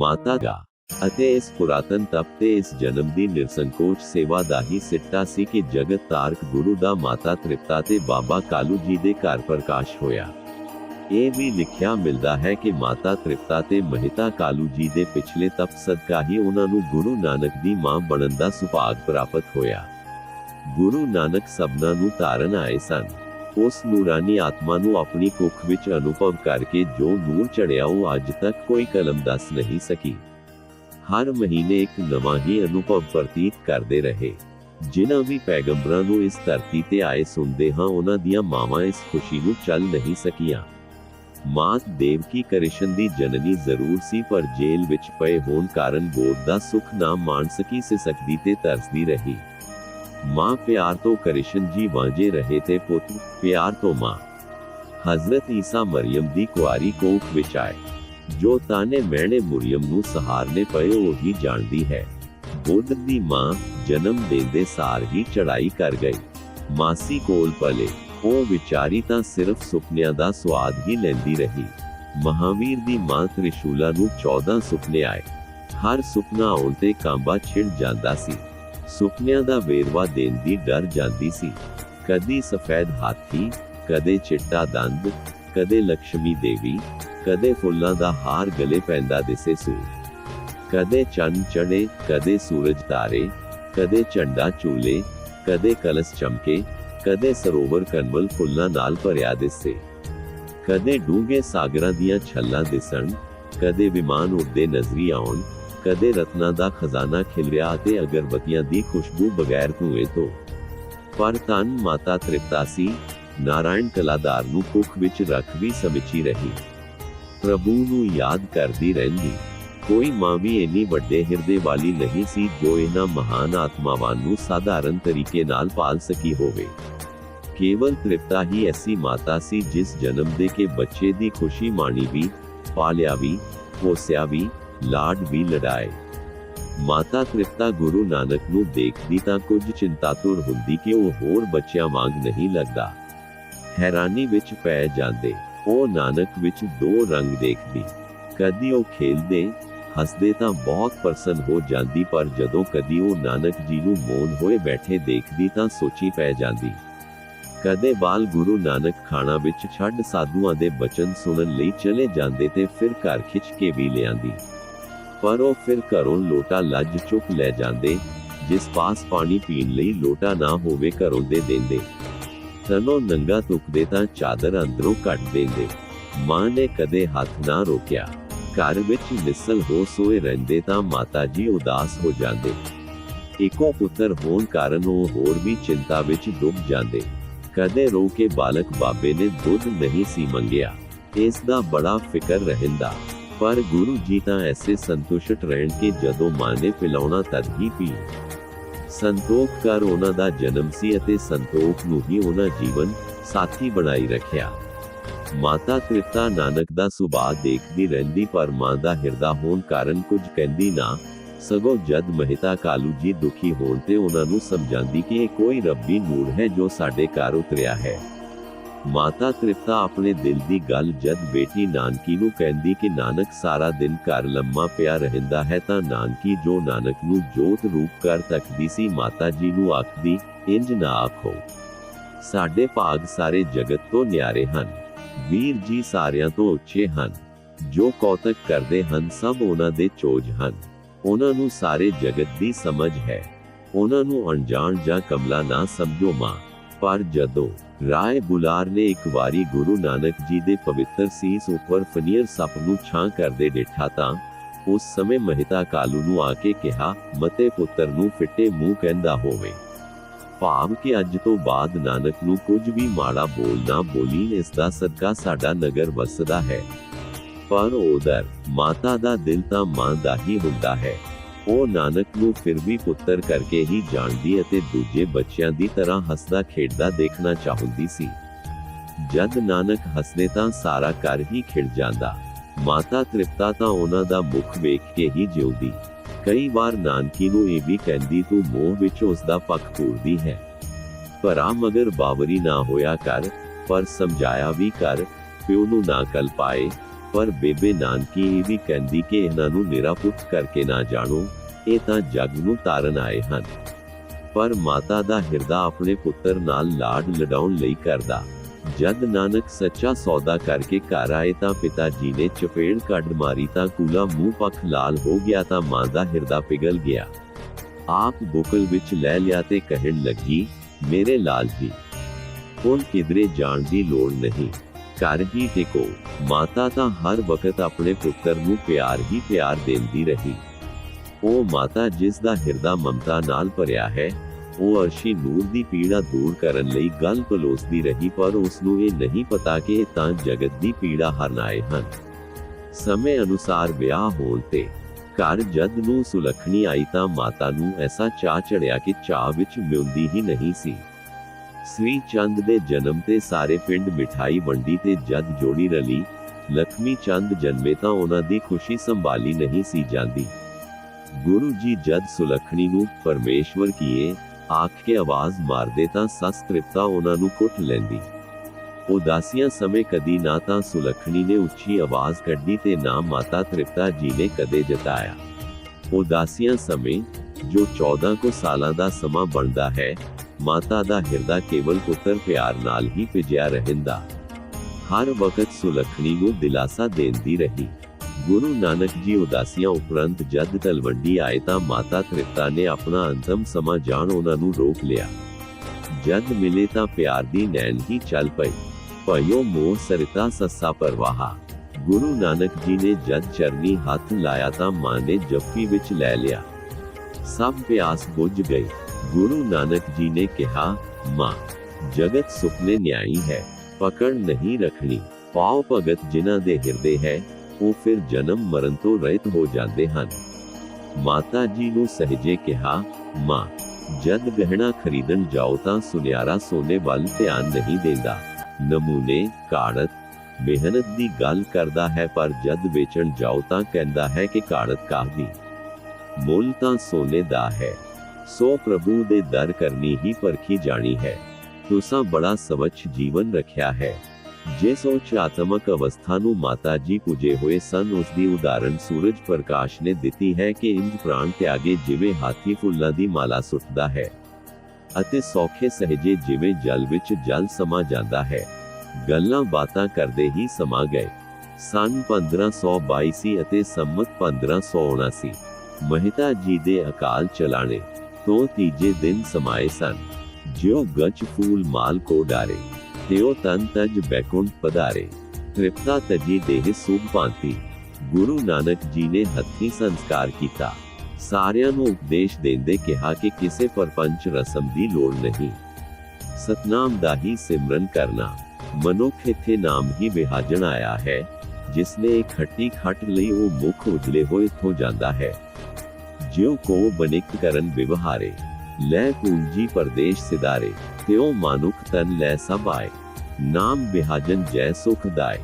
ਮਾਤਾ ਦਾ। ਅਤੇ ਇਸ ਪੁਰਾਤਨ ਤਪ ਤੇ ਇਸ ਜਨਮ ਦੀ ਨਿਰਸੰਕੋਚ ਸੇਵਾ ਦਾ ਹੀ ਸਿੱਟਾ ਸੀ ਕਿ ਜਗਤ ਤਾਰਕ ਗੁਰੂ ਦਾ ਮਾਤਾ ਤ੍ਰਿਪਤਾ ਤੇ ਬਾਬਾ ਕਾਲੂ ਜੀ ਦੇ ਘਰ ਪ੍ਰਕਾਸ਼ ਹੋਇਆ। ਇਹ ਵੀ ਲਿਖਿਆ ਮਿਲਦਾ ਹੈ ਕਿ ਮਾਤਾ ਤ੍ਰਿਪਤਾ ਤੇ ਮਹਿਤਾ ਕਾਲੂ ਜੀ ਦੇ ਪਿਛਲੇ ਤਪ ਸਦਕਾ ਹੀ ਉਹਨਾਂ ਨੂੰ ਗੁਰੂ ਨਾਨਕ ਦੀ ਮਾਂ ਬਣਨ ਦਾ ਸੁਭਾਗ ਪ੍ਰਾਪਤ ਹੋਇਆ। ਗੁਰੂ ਨਾਨਕ ਸਭਨਾਂ ਨੂੰ ਤਾਰਨ ਆਏ ਸਨ। ਉਸ ਨੂਰਾਨੀ ਆਤਮਾ ਨੂੰ ਆਪਣੀ ਕੁੱਖ ਵਿੱਚ ਅਨੁਭਵ ਕਰਕੇ ਜੋ ਨੂਰ ਚੜਿਆ ਉਹ ਅੱਜ ਤੱਕ ਕੋਈ ਕਲਮ ਦੱਸ ਨਹੀਂ ਸਕੀ। ਹਰ ਮਹੀਨੇ ਇੱਕ ਨਵਾਂ ਹੀ ਅਨੁਭਵ ਪ੍ਰਤੀਤ ਕਰਦੇ ਰਹੇ। ਜਿਨ੍ਹਾਂ ਵੀ ਪੈਗੰਬਰਾਂ ਨੂੰ ਇਸ ਧਰਤੀ ਤੇ ਆਏ ਸੁਣਦੇ ਹਾਂ, ਉਹਨਾਂ ਦੀਆਂ ਮਾਵਾਂ ਇਸ ਖੁਸ਼ੀ ਨੂੰ ਚੱਲ ਨਹੀਂ ਸਕੀਆਂ। ਮਾਂ ਦੇਵਕੀ ਕ੍ਰਿਸ਼ਨ ਦੀ ਜਨਨੀ ਜ਼ਰੂਰ ਸੀ, ਪਰ ਜੇਲ੍ਹ ਵਿੱਚ ਪਏ ਹੋਣ ਕਾਰਨ ਗੋਦ ਦਾ ਸੁਖ ਨਾ ਮਾਣ ਸਕੀ ਸੇ ਸਕਦੀ ਤੇ ਤਰਸਦੀ ਰਹੀ। ਮਾਂ ਪਿਆਰ ਤੋਂ ਕ੍ਰਿਸ਼ਨ ਜੀ ਵਾਂਝੇ ਰਹੇ ਤੇ ਪੁੱਤ ਪਿਆਰ ਤੋਂ ਮਾਂ ਹਜ਼ਰਤ ਈਸਾ ਮਰੀਮ ਦੀ ਕੁਆਰੀ ਕੋਖ ਵਿੱਚ ਆਏ ਜੋ ਤਾਨੇ ਮਹਿਣੇ ਮੁਰੀਮ ਨੂੰ ਸਹਾਰਨੇ ਪਏ ਉਹ ਹੀ ਜਾਣਦੀ ਹੈ ਬੁੱਧ ਦੀ ਮਾਂ ਜਨਮ ਦੇਂਦੇ ਸਾਰ ਹੀ ਚੜਾਈ ਕਰ ਗਈ ਮਾਸੀ ਕੋਲ ਪਲੇ ਉਹ ਵਿਚਾਰੀ ਤਾਂ ਸਿਰਫ ਸੁਪਨਿਆਂ ਦਾ ਸਵਾਦ ਹੀ ਲੈਂਦੀ ਰਹੀ ਮਹਾਵੀਰ ਦੀ ਮਾਂ ਤ੍ਰਿਸ਼ੂਲਾ ਨੂੰ 14 ਸੁਪਨੇ ਆਏ ਹਰ ਸੁਪਨਾ ਆਉਣ ਤੇ ਕਾਂਬਾ ਛਿੜ ਜਾਂਦਾ ਸੀ ਸੁਪਨਿਆਂ ਦਾ ਵੇਰਵਾ ਦੇਣ ਦੀ ਡਰ ਜਾਂਦੀ ਸੀ। ਕਦੀ ਸਫੈਦ ਹਾਥੀ, ਕਦੇ ਚਿੱਟਾ ਦੰਦ, ਕਦੇ ਲక్ష్ਮੀ ਦੇਵੀ, ਕਦੇ ਫੁੱਲਾਂ ਦਾ ਹਾਰ ਗਲੇ ਪੈਂਦਾ ਦਿਸੇ ਸੂ। ਕਦੇ ਚੰਨ ਚੜੇ, ਕਦੇ ਸੂਰਜ ਤਾਰੇ, ਕਦੇ ਝੰਡਾ ਚੂਲੇ ਕਦੇ ਕਲਸ ਚਮਕੇ, ਕਦੇ ਸਰੋਵਰ ਕਨਵਲ ਫੁੱਲਾਂ ਨਾਲ ਭਰਿਆ ਦਿਸੇ। ਕਦੇ ਡੂੰਘੇ ਸਾਗਰਾਂ ਦੀਆਂ ਛੱਲਾਂ ਦਿਸਣ, ਕਦੇ ਵਿਮਾਨ ਉੱਡਦੇ ਨਜ਼ਰੀ ਆਉਣ ਕਦੇ ਰਤਨਾ ਦਾ ਖਜ਼ਾਨਾ ਖਿਲਰਿਆ ਅਤੇ ਅਗਰਬਤੀਆਂ ਦੀ ਖੁਸ਼ਬੂ ਬਗੈਰ ਧੂਏ ਤੋਂ ਪਰ ਤਨ ਮਾਤਾ ਤ੍ਰਿਪਤਾ ਸੀ ਨਾਰਾਇਣ ਕਲਾਦਾਰ ਨੂੰ ਕੁੱਖ ਵਿੱਚ ਰੱਖ ਵੀ ਸਮਝੀ ਰਹੀ ਪ੍ਰਭੂ ਨੂੰ ਯਾਦ ਕਰਦੀ ਰਹਿੰਦੀ ਕੋਈ ਮਾਂ ਵੀ ਇੰਨੀ ਵੱਡੇ ਹਿਰਦੇ ਵਾਲੀ ਨਹੀਂ ਸੀ ਜੋ ਇਹਨਾਂ ਮਹਾਨ ਆਤਮਾਵਾਂ ਨੂੰ ਸਾਧਾਰਨ ਤਰੀਕੇ ਨਾਲ ਪਾਲ ਸਕੀ ਹੋਵੇ ਕੇਵਲ ਤ੍ਰਿਪਤਾ ਹੀ ਐਸੀ ਮਾਤਾ ਸੀ ਜਿਸ ਜਨਮ ਦੇ ਕੇ ਬੱਚੇ ਦੀ ਖੁਸ਼ੀ ਮਾਣੀ ਵੀ ਪਾਲਿਆ ਵੀ ਪੋਸਿਆ ਵੀ ਲਾਡ ਵੀ ਲੜਾਏ। ਮਾਤਾ ਤ੍ਰਿਪਤਾ ਗੁਰੂ ਨਾਨਕ ਨੂੰ ਦੇਖਦੀ ਤਾਂ ਕੁਝ ਚਿੰਤਾਤੁਰ ਹੁੰਦੀ ਕਿ ਉਹ ਹੋਰ ਬੱਚਿਆਂ ਵਾਂਗ ਨਹੀਂ ਲੱਗਦਾ। ਹੈਰਾਨੀ ਵਿੱਚ ਪੈ ਜਾਂਦੇ, ਉਹ ਨਾਨਕ ਵਿੱਚ ਦੋ ਰੰਗ ਦੇਖਦੀ। ਕਦੀ ਉਹ ਖੇਲਦੇ, ਹੱਸਦੇ ਤਾਂ ਬਹੁਤ ਪ੍ਰਸੰਨ ਹੋ ਜਾਂਦੀ, ਪਰ ਜਦੋਂ ਕਦੀ ਉਹ ਨਾਨਕ ਜੀ ਨੂੰ ਮੌਨ ਹੋਏ ਬੈਠੇ ਦੇਖਦੀ ਤਾਂ ਸੋਚੀ ਪੈ ਜਾਂਦੀ। ਕਦੇ ਬਾਲ ਗੁਰੂ ਨਾਨਕ ਖਾਣਾ ਵਿੱਚ ਛੱਡ ਸਾਧੂਆਂ ਦੇ ਬਚਨ ਸੁਣਨ ਲਈ ਚਲੇ ਜਾਂਦੇ ਤੇ ਫਿਰ ਘਰ ਖਿੱਚ ਕੇ ਵੀ ਲਿਆਂਦੀ। ਪਰ ਉਹ ਫਿਰ ਘਰੋਂ ਲੋਟਾ ਲੱਜ ਚੁੱਕ ਲੈ ਜਾਂਦੇ, ਜਿਸ ਪਾਸ ਪਾਣੀ ਪੀਣ ਲਈ ਲੋਟਾ ਨਾ ਹੋਵੇ ਘਰੋਂ ਦੇ ਦਿੰਦੇ। ਤਨੋਂ ਨੰਗਾ ਤੁਕਦੇ ਤਾਂ ਚਾਦਰ ਅੰਦਰੋਂ ਕੱਢ ਦਿੰਦੇ। ਮਾਂ ਨੇ ਕਦੇ ਹੱਥ ਨਾ ਰੋਕਿਆ। ਘਰ ਵਿੱਚ ਨਿਸਲ ਹੋ ਸੋਏ ਰਹਿੰਦੇ ਤਾਂ ਮਾਤਾ ਜੀ ਉਦਾਸ ਹੋ ਜਾਂਦੇ। ਇੱਕੋ ਪੁੱਤਰ ਹੋਣ ਕਾਰਨ ਉਹ ਹੋਰ ਵੀ ਚਿੰਤਾ ਵਿੱਚ ਡੁੱਬ ਜਾਂਦੇ। ਕਦੇ ਰੋ ਕੇ ਬਾਲਕ ਬਾਬੇ ਨੇ ਦੁੱਧ ਨਹੀਂ ਸੀ ਮੰਗਿਆ। ਇਸ ਦਾ ਬੜਾ ਫਿਕਰ ਰਹਿੰਦਾ। ਪਰ ਗੁਰੂ ਜੀ ਤਾਂ ਐਸੇ ਸੰਤੁਸ਼ਟ ਰਹਿਣ ਕਿ ਜਦੋਂ ਮਾਂ ਪਿਲਾਉਣਾ ਤਦ ਹੀ ਪੀ। ਸੰਤੋਖ ਕਰ ਉਹਨਾਂ ਦਾ ਜਨਮ ਸੀ ਅਤੇ ਸੰਤੋਖ ਨੂੰ ਹੀ ਉਹਨਾਂ ਜੀਵਨ ਸਾਥੀ ਬਣਾਈ ਰੱਖਿਆ। ਮਾਤਾ ਤ੍ਰਿਪਤਾ ਨਾਨਕ ਦਾ ਸੁਭਾਅ ਦੇਖਦੀ ਰਹਿੰਦੀ ਪਰ ਮਾਂ ਦਾ ਹਿਰਦਾ ਹੋਣ ਕਾਰਨ ਕੁਝ ਕਹਿੰਦੀ ਨਾ, ਸਗੋਂ ਜਦ ਮਹਿਤਾ ਕਾਲੂ ਜੀ ਦੁਖੀ ਹੋਣ ਤੇ ਉਹਨਾਂ ਨੂੰ ਸਮਝਾਉਂਦੀ ਕਿ ਇਹ ਕੋਈ ਰੱਬੀ ਨੂਰ ਹੈ ਜੋ ਸਾਡੇ ਘਰ ਉਤਰਿਆ ਹੈ। ਮਾਤਾ ਤ੍ਰਿਪਤਾ ਆਪਣੇ ਦਿਲ ਦੀ ਗੱਲ ਜਦ ਬੇਟੀ ਨਾਨਕੀ ਨੂੰ ਕਹਿੰਦੀ ਕਿ ਨਾਨਕ ਸਾਰਾ ਦਿਨ ਘਰ ਲੰਮਾ ਪਿਆ ਰਹਿੰਦਾ ਹੈ ਤਾਂ ਨਾਨਕੀ ਜੋ ਨਾਨਕ ਨੂੰ ਜੋਤ ਰੂਪ ਕਰ ਤੱਕਦੀ ਸੀ ਮਾਤਾ ਜੀ ਨੂੰ ਆਖਦੀ, ਇੰਜ ਨਾ ਆਖੋ। ਸਾਡੇ ਭਾਗ ਸਾਰੇ ਜਗਤ ਤੋਂ ਨਿਆਰੇ ਹਨ। ਵੀਰ ਜੀ ਸਾਰਿਆਂ ਤੋਂ ਉੱਚੇ ਹਨ। ਜੋ ਕੌਤਕ ਕਰਦੇ ਹਨ ਸਭ ਉਹਨਾਂ ਦੇ ਚੋਜ ਹਨ। ਉਹਨਾਂ ਨੂੰ ਸਾਰੇ ਜਗਤ ਦੀ ਸਮਝ ਹੈ। ਉਹਨਾਂ ਨੂੰ ਅਣਜਾਣ ਜਾਂ ਕਮਲਾ ਨਾ ਸਮਝੋ ਮਾਂ। ਪਰ ਜਦੋਂ ਰਾਏ ਬੁਲਾਰ ਨੇ ਇੱਕ ਵਾਰੀ ਗੁਰੂ ਨਾਨਕ ਜੀ ਦੇ ਪਵਿੱਤਰ ਸੀਸ ਉੱਪਰ ਫਨੀਅਰ ਸੱਪ ਨੂੰ ਛਾਂ ਕਰਦੇ ਦੇਖਾ ਤਾਂ ਉਸ ਸਮੇਂ ਮਹਿਤਾ ਕਾਲੂ ਨੂੰ ਆ ਕੇ ਕਿਹਾ, ਮਤੇ ਪੁੱਤਰ ਨੂੰ ਫਿੱਟੇ ਮੂੰਹ ਕਹਿੰਦਾ ਹੋਵੇ। ਭਾਵ ਕਿ ਅੱਜ ਤੋਂ ਬਾਅਦ ਨਾਨਕ ਨੂੰ ਕੁਝ ਵੀ ਮਾੜਾ ਬੋਲਣਾ ਬੋਲੀ, ਇਸ ਦਾ ਸਦਕਾ ਸਾਡਾ ਨਗਰ ਵਸਦਾ ਹੈ। ਪਰ ਉਧਰ ਮਾਤਾ ਦਾ ਦਿਲ ਤਾਂ ਮਾਂ ਦਾ ਹੀ ਹੁੰਦਾ ਹੈ। ਉਹ ਨਾਨਕ ਨੂੰ ਫਿਰ ਵੀ ਪੁੱਤਰ ਕਰਕੇ ਹੀ ਜਾਣਦੀ ਅਤੇ ਦੂਜੇ ਬੱਚਿਆਂ ਦੀ ਤਰ੍ਹਾਂ ਹੱਸਦਾ ਖੇਡਦਾ ਦੇਖਣਾ ਚਾਹੁੰਦੀ ਸੀ। ਜਦ ਨਾਨਕ ਹੱਸਦੇ ਤਾਂ ਸਾਰਾ ਘਰ ਹੀ ਖਿੜ ਜਾਂਦਾ। ਮਾਤਾ ਤ੍ਰਿਪਤਾ ਤਾਂ ਉਹਨਾਂ ਦਾ ਮੁਖ ਵੇਖ ਕੇ ਹੀ ਜਿਉਂਦੀ। ਕਈ ਵਾਰ ਨਾਨਕੀ ਨੂੰ ਇਹ ਵੀ ਕਹਿੰਦੀ, ਤੂੰ ਮੋਹ ਵਿੱਚ ਉਸ ਦਾ ਪੱਖ ਪੂਰਦੀ ਹੈ। ਭਰਾ ਮਗਰ ਬਾਵਰੀ ਨਾ ਹੋਇਆ ਕਰ, ਪਰ ਸਮਝਾਇਆ ਵੀ ਕਰ, ਪਿਓ ਨੂੰ ਨਾ ਕਲ ਪਾਏ। ਪਰ ਬੇਬੇ ਨਾਨਕੀ ਇਹ ਵੀ ਕਹਿੰਦੀ ਕਿ ਇਹਨਾਂ ਨੂੰ ਨਿਰਾਪੁੱਤ ਕਰਕੇ ਨਾ ਜਾਣੋ। ਇਹ ਤਾਂ ਜੱਗ ਨੂੰ ਤਾਰਨ ਆਏ ਹਨ। ਪਰ ਮਾਤਾ ਦਾ ਹਿਰਦਾ ਆਪਣੇ ਪੁੱਤਰ ਨਾਲ ਲਾਡ ਲਡਾਉਣ ਲਈ ਕਰਦਾ। ਜਦ ਨਾਨਕ ਸੱਚਾ ਸੌਦਾ ਕਰਕੇ ਘਰ ਆਏ ਤਾਂ ਪਿਤਾ ਜੀ ਨੇ ਚਪੇੜ ਕੱਢ ਮਾਰੀ ਤਾਂ ਕੂਲਾ ਮੂੰਹ ਪੱਖ ਲਾਲ ਹੋ ਗਿਆ ਤਾਂ ਮਾਂ ਦਾ ਹਿਰਦਾ ਪਿਘਲ ਗਿਆ। ਆਪ ਬੁਕਲ ਵਿੱਚ ਲੈ ਲਿਆ ਤੇ ਕਹਿਣ ਲੱਗੀ, ਮੇਰੇ ਲਾਲ ਜੀ, ਹੁਣ ਕਿਧਰੇ ਜਾਣ ਦੀ ਲੋੜ ਨਹੀਂ। ਘਰ ਹੀ ਟਿਕੋ। ਮਾਤਾ ਤਾਂ ਹਰ ਵਕਤ ਆਪਣੇ ਪੁੱਤਰ ਨੂੰ ਪਿਆਰ ਹੀ ਪਿਆਰ ਦਿੰਦੀ ਰਹੀ। ਉਹ ਮਾਤਾ ਜਿਸ ਦਾ ਹਿਰਦਾ ਮਮਤਾ ਨਾਲ ਭਰਿਆ ਹੈ, ਉਹ ਅਰਸ਼ੀ ਨੂਰ ਦੀ ਪੀੜਾ ਦੂਰ ਕਰਨ ਲਈ ਗੱਲ ਪਲੋਸਦੀ ਰਹੀ ਪਰ ਉਸ ਨੂੰ ਇਹ ਨਹੀਂ ਪਤਾ ਕਿ ਤਾਂ ਜਗਤ ਦੀ ਪੀੜਾ ਹਰਨ ਹਨ। ਸਮੇਂ ਅਨੁਸਾਰ ਵਿਆਹ ਹੋਣ ਤੇ ਘਰ ਜਦ ਨੂੰ ਸੁਲੱਖਣੀ ਆਈ ਤਾਂ ਮਾਤਾ ਨੂੰ ਐਸਾ ਚਾਹ ਚੜਿਆ ਕਿ ਚਾਹ ਵਿੱਚ ਮਿਉਂਦੀ ਹੀ ਨਹੀਂ ਸੀ। ਸ੍ਰੀ ਚੰਦ ਦੇ ਜਨਮ ਤੇ ਸਾਰੇ ਪਿੰਡ ਮਿਠਾਈ ਵੰਡੀ ਤੇ ਜਦ ਜੋੜੀ ਰਲੀ, ਲਖਮੀ ਚੰਦ ਜਨਮੇ ਤਾਂ ਉਹਨਾਂ ਦੀ ਖੁਸ਼ੀ ਸੰਭਾਲੀ ਨਹੀਂ ਸੀ ਜਾਂਦੀ। ਗੁਰੂ ਜੀ ਜਦ ਸੁਲੱਖਣੀ ਨੂੰ ਪਰਮੇਸ਼ਵਰ ਕੀਏ, ਆਖ ਕੇ ਆਵਾਜ਼ ਮਾਰਦੇ ਤਾਂ ਸੱਸ ਤ੍ਰਿਪਤਾ ਉਹਨਾਂ ਨੂੰ ਕੁੱਟ ਲੈਂਦੀ। ਉਦਾਸੀਆਂ ਸਮੇਂ ਕਦੀ ਨਾ ਤਾਂ ਸੁਲੱਖਣੀ ਨੇ ਉੱਚੀ ਆਵਾਜ਼ ਕੱਢੀ ਤੇ ਨਾ ਮਾਤਾ ਤ੍ਰਿਪਤਾ ਜੀ ਨੇ ਕਦੇ ਜਤਾਇਆ। ਉਦਾਸੀਆਂ ਸਮੇਂ, ਜੋ 14 ਕੋ ਸਾਲਾਂ ਦਾ ਸਮਾਂ ਬਣਦਾ ਹੈ, ਮਾਤਾ ਦਾ ਹਿਰਦਾ ਕੇਵਲ ਪੁੱਤਰ ਪਿਆਰ ਨਾਲ ਹੀ ਭਿਜਿਆ ਰਹਿੰਦਾ। ਹਰ ਵਕਤ ਸੁਲੱਖਣੀ ਨੂੰ ਦਿਲਾਸਾ ਦੇਂਦੀ ਰਹੀ। ਗੁਰੂ ਨਾਨਕ ਜੀ ਉਦਾਸੀਆਂ ਉਪਰੰਤ ਜਦ ਤਲਵੰਡੀ ਆਏ ਤਾਂ ਮਾਤਾ ਤ੍ਰਿਪਤਾ ਨੇ ਆਪਣਾ ਅੰਤਮ ਸਮਾਂ ਜਾਣ ਉਹਨਾਂ ਨੂੰ ਰੋਕ ਲਿਆ ਜਦ ਮਿਲੇ ਤਾਂ ਪਿਆਰ ਦੀ ਨੈਣ ਹੀ ਚੱਲ ਪਈ ਭਇਓ ਮੋਹ ਸਰਿਤਾ ਸੱਸਾ ਪਰਵਾਹਾ ਗੁਰੂ ਨਾਨਕ ਜੀ ਨੇ ਜਦ ਚਰਨੀ ਹੱਥ ਲਾਇਆ ਤਾਂ ਮਾਂ ਨੇ ਜੱਫੀ ਵਿੱਚ ਲੈ ਲਿਆ ਸਭ ਪਿਆਸ ਬੁੱਝ ਗਈ ਗੁਰੂ ਨਾਨਕ ਜੀ ਨੇ ਕਿਹਾ ਮਾਂ ਜਗਤ ਸੁਪਨੇ ਨਿਆਈ ਹੈ ਪਕੜ ਨਹੀਂ ਰੱਖਣੀ ਪਾਉ ਭਗਤ ਜਿਨ੍ਹਾਂ ਦੇ ਹਿਰਦੇ ਹੈ ਉਹ ਫਿਰ ਜਨਮ ਮਰਨ ਤੋਂ ਰਹਿਤ ਹੋ ਜਾਂਦੇ ਹਨ। ਮਾਤਾ ਜੀ ਨੂੰ ਸਹਜੇ ਕਿਹਾ, ਮਾਂ, ਜਦ ਗਹਿਣਾ ਖਰੀਦਣ ਜਾਓ ਤਾਂ ਸੁਨਿਆਰਾ ਸੋਨੇ ਵੱਲ ਧਿਆਨ ਨਹੀਂ ਦਿੰਦਾ। ਨਮੂਨੇ, ਕਾੜਤ, ਮਿਹਨਤ ਦੀ ਗੱਲ ਕਰਦਾ ਹੈ ਪਰ ਜਦ ਵੇਚਣ ਜਾਓ ਤਾਂ ਕਹਿੰਦਾ ਹੈ ਕਿ ਕਾੜਤ ਕਾਹਦੀ ਮੁੱਲ ਤਾਂ ਸੋਨੇ ਦਾ ਹੈ। ਸੋ ਪ੍ਰਭੂ ਦੇ ਦਰ ਕਰਨੀ ਹੀ ਪਰਖੀ ਜਾਣੀ ਹੈ। ਤੁਸਾਂ ਬੜਾ ਸਵਚ ਜੀਵਨ ਰੱਖਿਆ ਹੈ। ਜਿਸ ਉੱਚ ਆਤਮਕ ਅਵਸਥਾ ਨੂੰ ਮਾਤਾ ਜੀ ਪੁਜੇ ਹੋਏ ਸਨ ਉਸ ਦੀ ਉਦਾਹਰਣ ਸੂਰਜ ਪ੍ਰਕਾਸ਼ ਨੇ ਦਿੱਤੀ ਹੈ ਕਿ ਇੰਜ ਪ੍ਰਾਣ ਤਿਆਗੇ ਜਿਵੇਂ ਹਾਥੀ ਫੁੱਲਾਂ ਦੀ ਮਾਲਾ ਸੁੱਟਦਾ ਹੈ ਅਤੇ ਸੌਖੇ ਸਹਜੇ ਜਿਵੇਂ ਜਲ ਵਿੱਚ ਜਲ ਸਮਾ ਜਾਂਦਾ ਹੈ ਗੱਲਾਂ ਬਾਤਾਂ ਕਰਦੇ ਹੀ ਸਮਾ ਗਏ ਸਨ 1522 ਸੀ ਅਤੇ ਸੰਮਤ 1579 ਮਹਿਤਾ ਜੀ ਦੇ ਅਕਾਲ ਚਲਾਣੇ ਤੋਂ ਤੀਜੇ ਦਿਨ ਸਮਾਏ ਸਨ ਜਿਉ ਗਚ ਫੂਲ ਮਾਲ ਕੋ ਡਾਰੇ ਤਿਉ ਤਨ ਤਜ ਬੈਕੁੰਠ ਪਧਾਰੇ ਤ੍ਰਿਪਤਾ ਤਜੀ ਦੇਹ ਸੁਭ ਭਾਂਤੀ ਗੁਰੂ ਨਾਨਕ ਜੀ ਨੇ ਹੱਥੀ ਸੰਸਕਾਰ ਕੀਤਾ ਸਾਰਿਆਂ ਨੂੰ ਉਪਦੇਸ਼ ਦਿੰਦੇ ਕਿਹਾ ਕਿ ਕਿਸੇ ਪਰਪੰਚ ਰਸਮ ਦੀ ਲੋੜ ਨਹੀਂ ਸਤਨਾਮ ਦਾ ਹੀ ਸਿਮਰਨ ਕਰਨਾ ਮਨੁੱਖ ਇੱਥੇ ਨਾਮ ਹੀ ਵਿਹਾਜਣ ਆਇਆ ਹੈ ਜਿਸ ਨੇ ਖੱਟੀ ਖੱਟ ਲਈ ਉਹ ਮੁਖ ਉਜਲੇ ਹੋਏ ਤੋਂ ਜਾਂਦਾ ਹੈ ਜਿਉ ਕੋ ਬਨਿਕ ਕਰਨ ਵਿਵਹਾਰੇ ਲੈ ਪੂੰਜੀ ਪਰਦੇਸ਼ ਸਿਦਾਰੇ ਤਿਉ ਮਾਨੁਖ ਤਨ ਲੈ ਸਭ ਆਏ ਨਾਮ ਵਿਹਾਜਨ ਜੈ ਸੁਖਦਾਇ